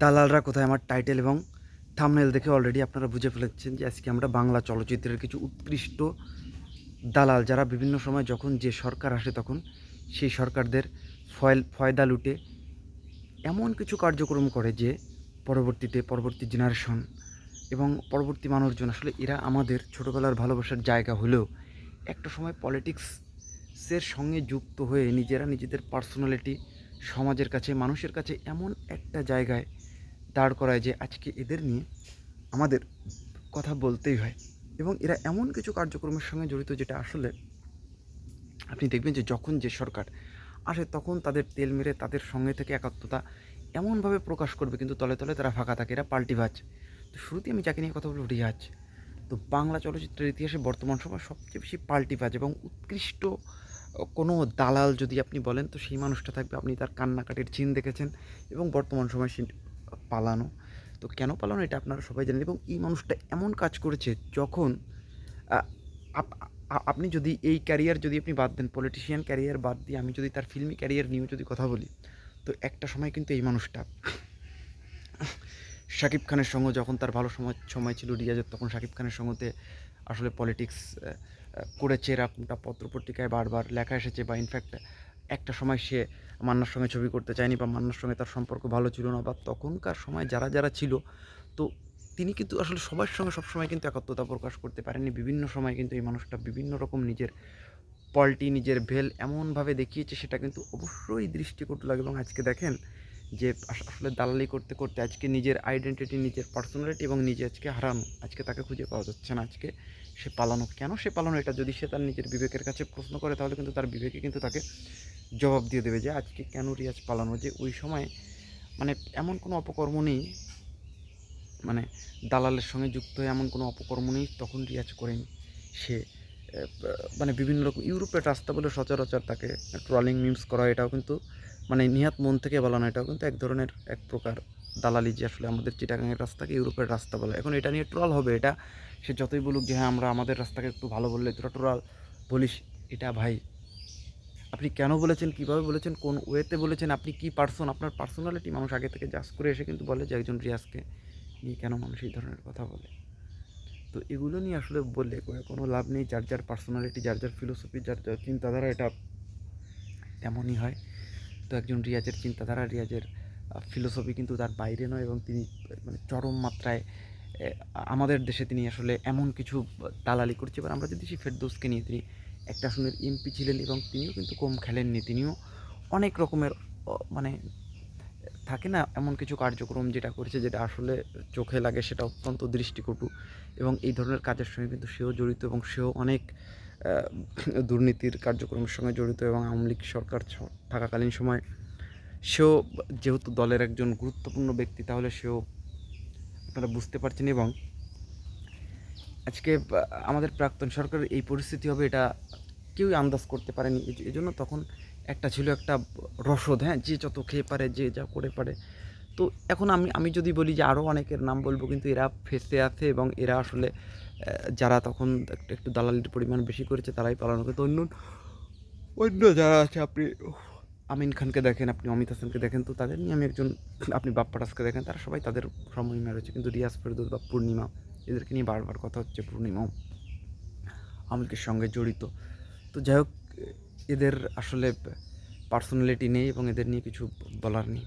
দালালরা কোথায়? আমার টাইটেল এবং থামনেল দেখে অলরেডি আপনারা বুঝে ফেলেছেন যে আজকে আমরা বাংলা চলচ্চিত্রের কিছু উৎকৃষ্ট দালাল যারা বিভিন্ন সময় যখন যে সরকার আসে তখন সেই সরকারদের ফয়েল, ফয়দা লুটে এমন কিছু কার্যক্রম করে যে পরবর্তীতে পরবর্তী জেনারেশন এবং পরবর্তী মানুষজন, আসলে এরা আমাদের ছোটোবেলার ভালোবাসার জায়গা হলেও একটা সময় পলিটিক্সের সঙ্গে যুক্ত হয়ে নিজেরা নিজেদের পার্সোনালিটি সমাজের কাছে, মানুষের কাছে এমন একটা জায়গায় দাঁড় করায় যে আজকে এদের নিয়ে আমাদের কথা বলতেই হয়। এবং এরা এমন কিছু কার্যক্রমের সঙ্গে জড়িত যেটা আসলে আপনি দেখবেন যে যখন যে সরকার আসে তখন তাদের তেল মেরে তাদের সঙ্গে থেকে একাত্মতা এমনভাবে প্রকাশ করবে, কিন্তু তলে তলে তারা ফাঁকা থাকে, এরা পাল্টিবাজ তো শুরুতে আমি যাকে নিয়ে কথা বলব, রিয়াজ। তো বাংলা চলচ্চিত্রের ইতিহাসে বর্তমান সময় সবচেয়ে বেশি পাল্টিবাজ এবং উৎকৃষ্ট কোনো দালাল যদি আপনি বলেন, তো সেই মানুষটা থাকবে। আপনি তার কান্নাকাটির চিন দেখেছেন এবং বর্তমান সময় সে পালানো। তো কেন পালানো? এটা আপনারা সবাই জানেন এবং এই মানুষটা এমন কাজ করেছে যখন আপ- আপনি যদি এই ক্যারিয়ার যদি আপনি বাদ দেন, পলিটিশিয়ান ক্যারিয়ার বাদ দিয়ে আমি যদি তার ফিল্মি ক্যারিয়ার নিয়েও যদি কথা বলি, তো একটা সময় কিন্তু এই মানুষটা, শাকিব খানের সঙ্গে যখন তার ভালো সময় সময় ছিল রিয়াজের, তখন শাকিব খানের সঙ্গতে আসলে পলিটিক্স করেছে, এরকমটা পত্রপত্রিকায় বারবার লেখা এসেছে বা ইনফ্যাক্ট একটা সময় সে মান্নার সঙ্গে ছবি করতে চায়নি বা মান্নার সঙ্গে তার সম্পর্ক ভালো ছিল না বা তখনকার সময় যারা যারা ছিল, তো তিনি কিন্তু আসলে সবার সঙ্গে সবসময় কিন্তু একাত্মতা প্রকাশ করতে পারেননি। বিভিন্ন সময় কিন্তু এই মানুষটা বিভিন্ন রকম নিজের পল্টি, নিজের ভেল এমনভাবে দেখিয়েছে, সেটা কিন্তু অবশ্যই দৃষ্টিকটু লাগে এবং আজকে দেখেন যে আসলে দালালি করতে করতে আজকে নিজের আইডেন্টিটি নিজের পার্সোনালিটি এবং নিজে আজকে হারানো। আজকে তাকে খুঁজে পাওয়া যাচ্ছে না। আজকে সে পালানো কেন? সে পালানো এটা। যদি সে তার নিজের বিবেকের কাছে প্রশ্ন করে, তাহলে কিন্তু তার বিবেকে কিন্তু তাকে জবাব দিয়ে দেবে যে, আজকে কেন রিয়াজ পালানো? যে ওই সময় মানে এমন কোনো অপকর্ম নেই মানে দালালের সঙ্গে যুক্ত হয়ে এমন কোনো অপকর্ম নেই তখন রিয়াজ করেনি। সে মানে বিভিন্ন রকম ইউরোপের রাস্তা বলে সচরাচর তাকে ট্রলিং মিমস করা এটাও কিন্তু মানে নিহাত মন থেকে বলানো এটাও কিন্তু এক ধরনের এক প্রকার দালালি যে আসলে আমাদের চিটাগাঙের রাস্তাকে ইউরোপের রাস্তা বলে। এখন এটা নিয়ে ট্রল হবে, এটা সে যতই বলুক যে হ্যাঁ আমরা আমাদের রাস্তাকে একটু ভালো বললে তোরা ট্রল বলিস। এটা ভাই, আপনি কেন বলেছেন, কীভাবে বলেছেন, কোন ওয়েতে বলেছেন, আপনি কি পার্সন, আপনার পার্সোনালিটি? মানুষ আগে থেকে জাজ করে এসে কিন্তু বলে যে, একজন রিয়াজকে নিয়ে কেন মানুষ এই ধরনের কথা বলে। তো এগুলো নিয়ে আসলে বললে কোনো লাভ নেই। যার যার পার্সোনালিটি যার যার ফিলোসফি যার যার চিন্তাধারা, এটা তেমনই হয়। তো একজন রিয়াজের চিন্তাধারা, রিয়াজের ফিলোসফি কিন্তু তার বাইরে নয় এবং তিনি মানে চরম মাত্রায় আমাদের দেশে তিনি আসলে এমন কিছু দালালি করছে। এবার আমরা যদি সেই ফেরদৌসকে নিয়ে তিনি একটা আসনের এমপি ছিলেন এবং তিনিও কিন্তু কম খেলেননি, তিনিও অনেক রকমের মানে থাকে না এমন কিছু কার্যক্রম যেটা করেছে যেটা আসলে চোখে লাগে, সেটা অত্যন্ত দৃষ্টিকটু এবং এই ধরনের কাজের সঙ্গে কিন্তু সেও জড়িত এবং সেও অনেক দুর্নীতির কার্যক্রমের সঙ্গে জড়িত এবং আওয়ামী লীগ সরকার থাকাকালীন সময় সেও যেহেতু দলের একজন গুরুত্বপূর্ণ ব্যক্তি, তাহলে সেও আপনারা বুঝতে পারছেন এবং আজকে আমাদের প্রাক্তন সরকারের এই পরিস্থিতি হবে এটা কেউই আন্দাজ করতে পারেনি। এই- এই জন্য তখন একটা ছিল একটা রসদ হ্যাঁ যে যত খেয়ে পারে, যে যা করে পারে। তো এখন আমি আমি যদি বলি যে আরও অনেকের নাম বলব, কিন্তু এরা ফেসে আছে এবং এরা আসলে যারা তখন একটু দালালির পরিমাণ বেশি করেছে তারাই পালন করে। তো অন্য অন্য যারা আছে, আপনি আমিন খানকে দেখেন, আপনি অমিত হাসানকে দেখেন, তো তাদের নিয়ে আমি একজন, আপনি বাপ্পারাজকে দেখেন, তারা সবাই তাদের সমহিমা রয়েছে। কিন্তু রিয়াজ ফেরদৌস বা পূর্ণিমা, এদেরকে নিয়ে বারবার কথা হচ্ছে, পূর্ণিমাও আমিকের সঙ্গে জড়িত। তো যাই হোক, এদের আসলে পার্সোনালিটি নেই এবং এদের নিয়ে কিছু বলার নেই।